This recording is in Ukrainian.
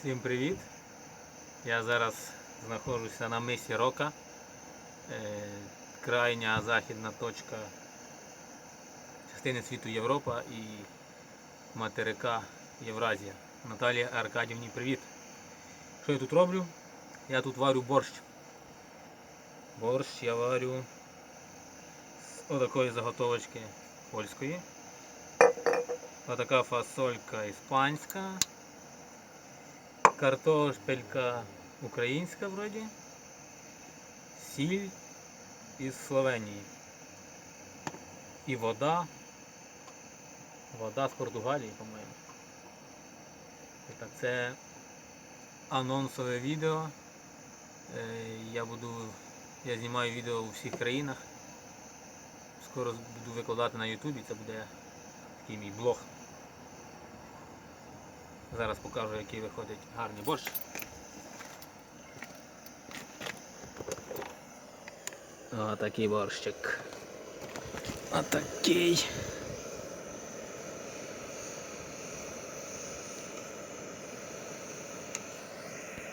Всім привіт! Я зараз знаходжуся на мисі Рока. Е, Крайня західна точка частини світу Європа і материка Євразія. Наталія Аркадівні, привіт! Що я тут роблю? Я тут варю борщ. Борщ я варю з отакої заготовочки польської. Отака фасолька іспанська. Картошпелька українська вроді. Сіль із Словенії. І вода. Вода з Португалії, по-моєму. Це анонсове відео. Е, Я буду. Я знімаю відео у всіх країнах. Скоро буду викладати на Ютубі, це буде такий мій блог. Зараз покажу, який виходить гарний борщ. Отакий борщик. Отакий.